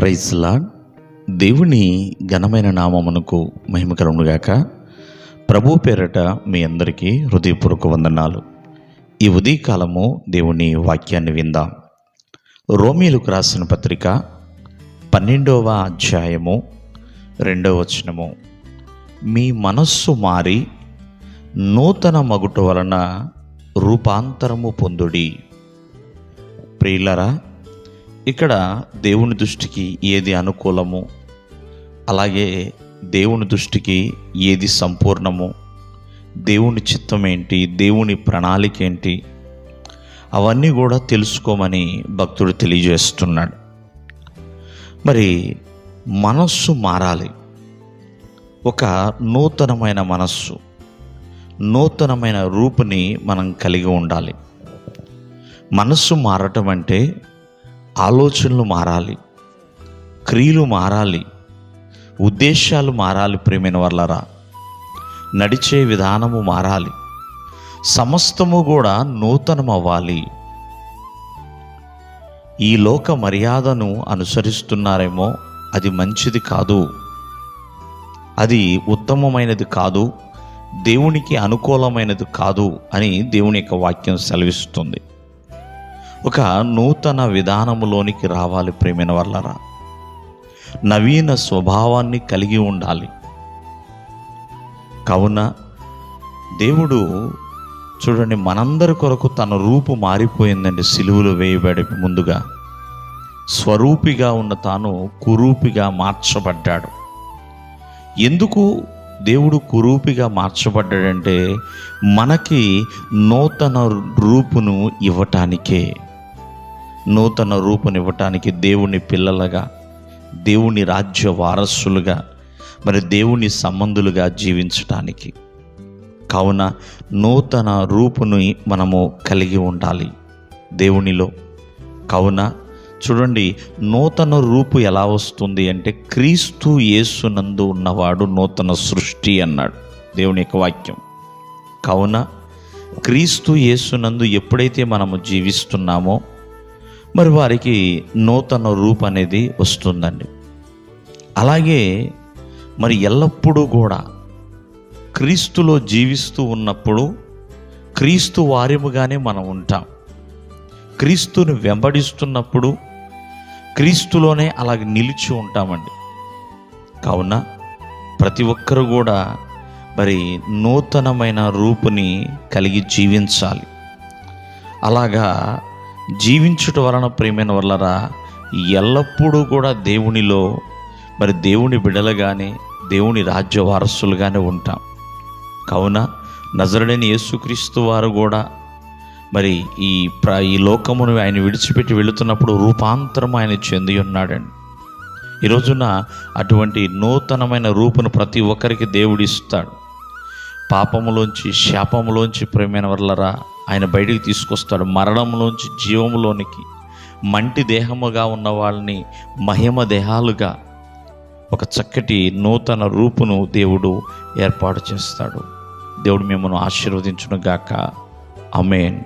Praise lord దేవుని ఘనమైన నామమునకు మహిమకరముగాక ప్రభు పేరట మీ అందరికీ హృదయపూర్వక వందనాలు. ఈ ఉదయకాలము దేవుని వాక్యాన్ని విందాం. రోమిలకు రాసిన పత్రిక పన్నెండవ అధ్యాయము రెండవ వచనము. మీ మనస్సు మారి నూతన మగుట వలన రూపాంతరము పొందుడి. ప్రియులరా ఇక్కడ దేవుని దృష్టికి ఏది అనుకూలము? అలాగే దేవుని దృష్టికి ఏది సంపూర్ణము? దేవుని చిత్తం ఏంటి? దేవుని ప్రణాళిక ఏంటి? అవన్నీ కూడా తెలుసుకోమని భక్తుడు తెలియజేస్తున్నాడు. మరి మనస్సు మారాలి. ఒక నూతనమైన మనస్సు నూతనమైన రూపుని మనం కలిగి ఉండాలి. మనస్సు మారటం అంటే ఆలోచనలు మారాలి క్రియలు మారాలి ఉద్దేశాలు మారాలి ప్రేమైన వాళ్ళరా నడిచే విధానము మారాలి సమస్తము కూడా నూతనమవ్వాలి. ఈ లోక మర్యాదను అనుసరిస్తున్నారేమో అది మంచిది కాదు. అది ఉత్తమమైనది కాదు దేవునికి అనుకూలమైనది కాదు అని దేవుని యొక్క వాక్యం సెలవిస్తుంది. ఒక నూతన విధానములోనికి రావాలి ప్రేమైన వల్లరా నవీన స్వభావాన్ని కలిగి ఉండాలి. కావున దేవుడు చూడండి మనందరి కొరకు తన రూపు మారిపోయిందండి సిలువులు వేయబడి ముందుగా. స్వరూపిగా ఉన్న తాను కురూపిగా మార్చబడ్డాడు. ఎందుకు దేవుడు కురూపిగా మార్చబడ్డాడంటే మనకి నూతన రూపును ఇవ్వటానికే. నూతన రూపునివ్వటానికి దేవుని పిల్లలుగా దేవుని రాజ్య వారసులుగా మరి దేవుని సంబంధులుగా జీవించటానికి. కావున నూతన రూపుని మనము కలిగి ఉండాలి దేవునిలో. కావున చూడండి నూతన రూపు ఎలా వస్తుంది అంటే క్రీస్తు యేసునందు ఉన్నవాడు నూతన సృష్టి అన్నాడు దేవుని యొక్క వాక్యం. కావున క్రీస్తు యేసునందు ఎప్పుడైతే మనము జీవిస్తున్నామో మరి వారికి నూతన రూపు అనేది వస్తుందండి. అలాగే మరి ఎల్లప్పుడూ కూడా క్రీస్తులో జీవిస్తూ ఉన్నప్పుడు క్రీస్తు వారిముగానే మనం ఉంటాం. క్రీస్తుని వెంబడిస్తున్నప్పుడు క్రీస్తులోనే అలాగ నిలిచి ఉంటామండి. కావున ప్రతి ఒక్కరు కూడా మరి నూతనమైన రూపుని కలిగి జీవించాలి. అలాగా జీవించుట వలన ప్రేమైన వల్లరా ఎల్లప్పుడూ కూడా దేవునిలో మరి దేవుని బిడలగానే దేవుని రాజ్య వారసులుగానే ఉంటాం. కావున నజరుడైన యేసుక్రీస్తు వారు కూడా మరి ఈ ప్ర ఈ లోకమును ఆయన విడిచిపెట్టి వెళుతున్నప్పుడు రూపాంతరం ఆయన చెంది ఉన్నాడండి. ఈ రోజున అటువంటి నూతనమైన రూపును ప్రతి ఒక్కరికి దేవుడిస్తాడు పాపములోంచి శాపములోంచి ప్రేమైన వల్లరా ఆయన బయటికి తీసుకొస్తాడు. మరణంలోంచి జీవములోనికి మంటి దేహముగా ఉన్న వాళ్ళని మహిమ దేహాలుగా ఒక చక్కటి నూతన రూపును దేవుడు ఏర్పాటు చేస్తాడు. దేవుడు మిమ్మల్ని ఆశీర్వదించును గాక అమేన్